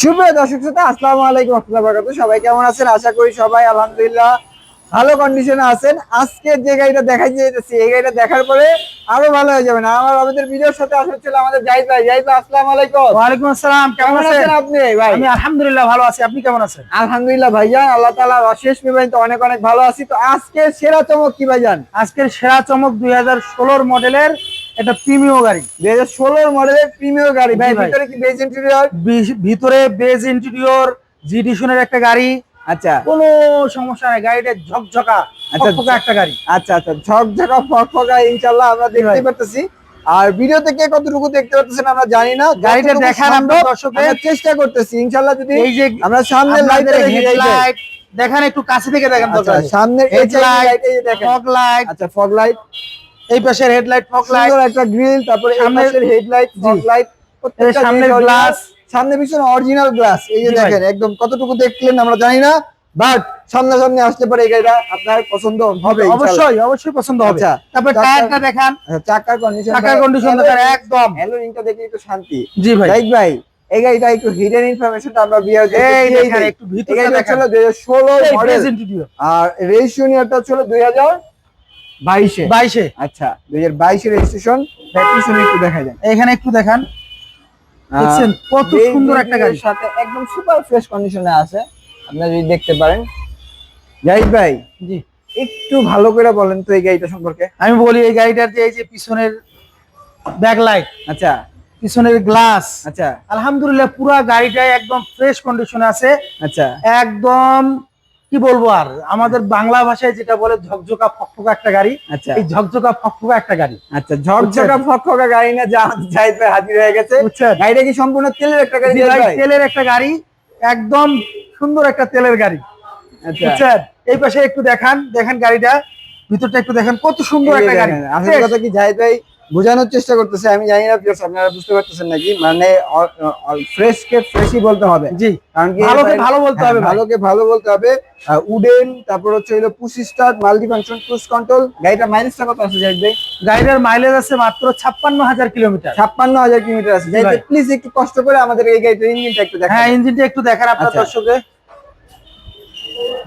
সুপ্রিয় দর্শক শ্রোতা আসসালামু আলাইকুম রহমতুল্লাহ বারাকাতুহু। সবাই কেমন আছেন? আশা করি সবাই আলহামদুলিল্লাহ ভালো কন্ডিশনে আছেন। আজকে যে গাড়িটা দেখাই যেতেছি এই গাড়িটা দেখার পরে আরও ভালো হয়ে যাবেন। আমার আমাদের ভিডিওর সাথে আসলে ছিল আমাদের জাহিদ ভাই। জাহিদ ভাই আসসালামু আলাইকুম। ওয়ালাইকুম আসসালাম কেমন আছেন? আপনি? ভাই? আমি আলহামদুলিল্লাহ ভালো আছি। আপনি কেমন আছেন? আলহামদুলিল্লাহ ভাইজান আল্লাহ তাআলা অশেষ মেহরবানি তো অনেক অনেক ভালো আছি। তো আজকে সেরা চমক কি ভাইজান? আজকের সেরা চমক দুই হাজার ষোলোর মডেলের একটা প্রিমিয় গাড়ি। দুই হাজার ষোলোর মডেলের প্রিমিয়ার গাড়ি। ভাই ভিতরে কি বেজ ইন্টেরিয়র ভিতরে বেজ ইন্টেরিয়র জিডিশনের একটা গাড়ি। আচ্ছা। কোনো সমস্যা নাই গাড়িটা ঝকঝকা আচ্ছা, একটা গাড়ি। আচ্ছা আচ্ছা ঝকঝকা ফকফকা ইনশাআল্লাহ আমরা দেখতে পারতেছি। আর ভিডিওতে কে কতটুকু দেখতে পারতেছেন আমরা জানি না। গাড়িটা দেখার আমরা চেষ্টা করতেছি ইনশাআল্লাহ যদি এই যে আমরা সামনে লাইট হেডলাইট দেখেন একটু কাছে থেকে দেখেন আচ্ছা সামনে এই যে লাইট এই দেখেন। ফগ লাইট আচ্ছা ফগ লাইট এই পাশের হেডলাইট ফগ লাইট সুন্দর একটা গ্রিল তারপরে সামনের হেডলাইট ফগ লাইট প্রত্যেকটা সামনের গ্লাস সামনে পিছনে অরিজিনাল গ্লাস এই যে দেখেন একদম কতটুকু দেখলেন আমরা জানি না বাট সামনাসামনি আসতে পারে এই গাড়িটা আপনার পছন্দ হবে অবশ্যই অবশ্যই পছন্দ হবে। আচ্ছা, তারপর টায়ারটা দেখেন। হ্যাঁ, চাকার কন্ডিশন চাকার কন্ডিশন দেখেন একদম। হ্যালোরিংটা দেখে একটু শান্তি। জি ভাই। রাইট ভাই এই গাড়িটা একটু হিডেন ইনফরমেশনটা আমরা বিয়ার এই দেখেন একটু ভিতরে দেখেন। 2016 মডেল আর রেশিও নিয়ারটা ছিল 2000 বাইশে? বাইশে। আচ্ছা দুই হাজার বাইশে ভাই জি। একটু ভালো করে বলেন তো এই গাড়িটা সম্পর্কে। আমি বলি এই গাড়িটার যে এই যে পিছনের ব্যাকলাইট আচ্ছা। পিছনের গ্লাস আচ্ছা। আলহামদুলিল্লাহ পুরো গাড়িটা একদম ফ্রেশ কন্ডিশনে আছে। আচ্ছা। একদম কি বলব আর? আমাদের বাংলা ভাষায় যেটা বলে ঝকঝকা ফকফকা একটা গাড়ি। আচ্ছা। এই ঝকঝকা ফকফকা একটা গাড়ি। আচ্ছা ঝকঝকা ফকফকা গাড়ি না যা ভাই হাজির হয়ে গেছে। গাড়িটা কি সম্পূর্ণ তেলের একটা গাড়ি? তেলের একটা গাড়ি একদম সুন্দর একটা তেলের গাড়ি। আচ্ছা। এই পাশে একটু দেখান দেখেন গাড়িটা। ভিতরটা একটু দেখেন কত সুন্দর একটা গাড়ি। কথা কি জাহিদ ভাই বোঝানোর চেষ্টা করতেছে আমি জানি না viewers, আপনারা বুঝতে পারতেছেন নাকি? মানে ফ্রেশ কে ফ্রেশই বলতে হবে। জি। কারণ কি ভালোকে ভালো বলতে হ্যাঁ, হবে। ভালোকে ভালো বলতে হবে। উডেন তারপর হচ্ছে হলো push start multi function cruise control গাড়িটা মাইলেজটা কত আছে জাহিদ ভাই? গাড়িটার মাইলেজ আছে মাত্র ছাপ্পান্ন হাজার কিলোমিটার। ছাপ্পান্ন হাজার কিলোমিটার আছে। জাহিদ প্লিজ একটু কষ্ট করে আমাদের এই গাড়িটার ইঞ্জিনটা একটু দেখান। হ্যাঁ ইঞ্জিনটা একটু দেখান আপনার আচ্ছা। দর্শকে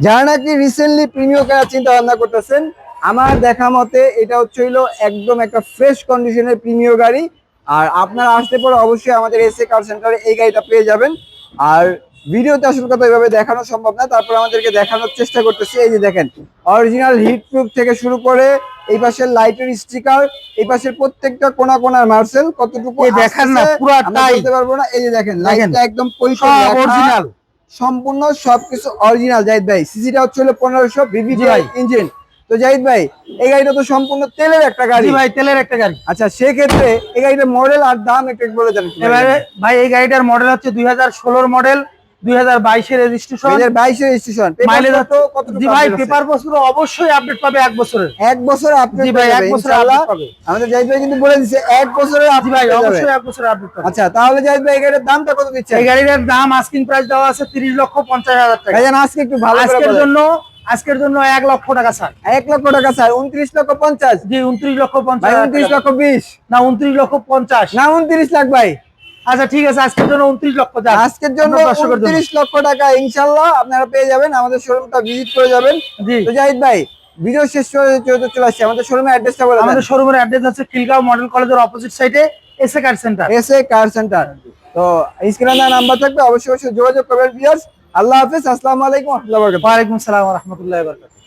যারা নাকি রিসেন্টলি প্রিমিয়ার কেনার চিন্তা ভাবনা করতেছেন আমার দেখা মতে এটা হচ্ছে হইল একদম একটা ফ্রেশ কন্ডিশনের প্রিমিয়ার গাড়ি। আর আপনারা আসতে পরে অবশ্যই আমাদের এসএ কার সেন্টারে এই গাড়িটা পেয়ে যাবেন। আর ভিডিওতে আসল কথা এভাবে দেখানো সম্ভব না তারপর আমাদেরকে দেখানোর চেষ্টা করতেছি। এই যে দেখেন অরিজিনাল হিট প্রুফ থেকে শুরু করে এই পাশের লাইটের স্টিকার এই পাশের প্রত্যেকটা কোনা কোনার মার্সেল কতটুকু এই দেখেন না, পুরাটাই। আমরা বলতে পারব না। এই যে দেখেন লাইটটা একদম পরিষ্কার অরিজিনাল সম্পূর্ণ সবকিছু অরিজিনাল জাহিদ ভাই সিসিটা হচ্ছে হলো পনেরোশো বিবিজি ইঞ্জিন তো জাহিদ ভাই এই গাড়িটা তো সম্পূর্ণ তেলের একটা গাড়ি। ভাই তেলের একটা গাড়ি। আচ্ছা সেক্ষেত্রে এই গাড়িটার মডেল আর দাম একটু বলে দেন এবারে ভাই এই গাড়িটার মডেল হচ্ছে দুই হাজার মডেল দুই হাজার বাইশের রেজিস্ট্রেশন বাইশের রেজিস্ট্রেশন মাইলেজ কত জি ভাই পেপার বছর অবশ্যই আপডেট পাবে এক বছরের। এক বছর আপনি জি ভাই এক বছর আপডেট পাবে। আমাদের জাহিদ ভাই কিন্তু বলে দিচ্ছে এক বছরের জি ভাই অবশ্যই এক বছর আপডেট পাবে। আচ্ছা তাহলে জাহিদ ভাই গাড়ির দামটা কত দিচ্ছে এই গাড়িটার দাম আস্কিং প্রাইস দেওয়া আছে তিরিশ লক্ষ পঞ্চাশ হাজার টাকা। ভাইজান আজকে একটু ভালো আজকের জন্য আজকের জন্য এক লক্ষ টাকা স্যার এক লক্ষ টাকা স্যার উনত্রিশ লক্ষ পঞ্চাশ। জি উনত্রিশ লক্ষ পঞ্চাশ। উনত্রিশ লক্ষ বিশ। না উনত্রিশ লক্ষ পঞ্চাশ। না উনত্রিশ লাখ ভাই। আচ্ছা ঠিক আছে আজকের জন্য উনত্রিশ লক্ষ। আজকের জন্য। উনত্রিশ লক্ষ টাকা ইনশাল্লাহ আপনারা পেয়ে যাবেন আমাদের শোরুমটা ভিজিট করে যাবেন। জি। জাহিদ ভাই ভিডিও শেষ চলে আসছে। আমাদের শোরুমের অ্যাড্রেসটা বলে আমাদের শোরুমের অ্যাড্রেস হচ্ছে খিলগাঁও মডেল কলেজের অপোজিট সাইডে এসএ কার সেন্টার এসে কার সেন্টার তো স্ক্রিনে নাম্বার থাকবে অবশ্যই অবশ্যই যোগাযোগ করবেন ভিউয়ার্স আল্লাহ হাফিজ আসসালামু আলাইকুম ওয়া রাহমাতুল্লাহি ওয়া বারাকাতুহু।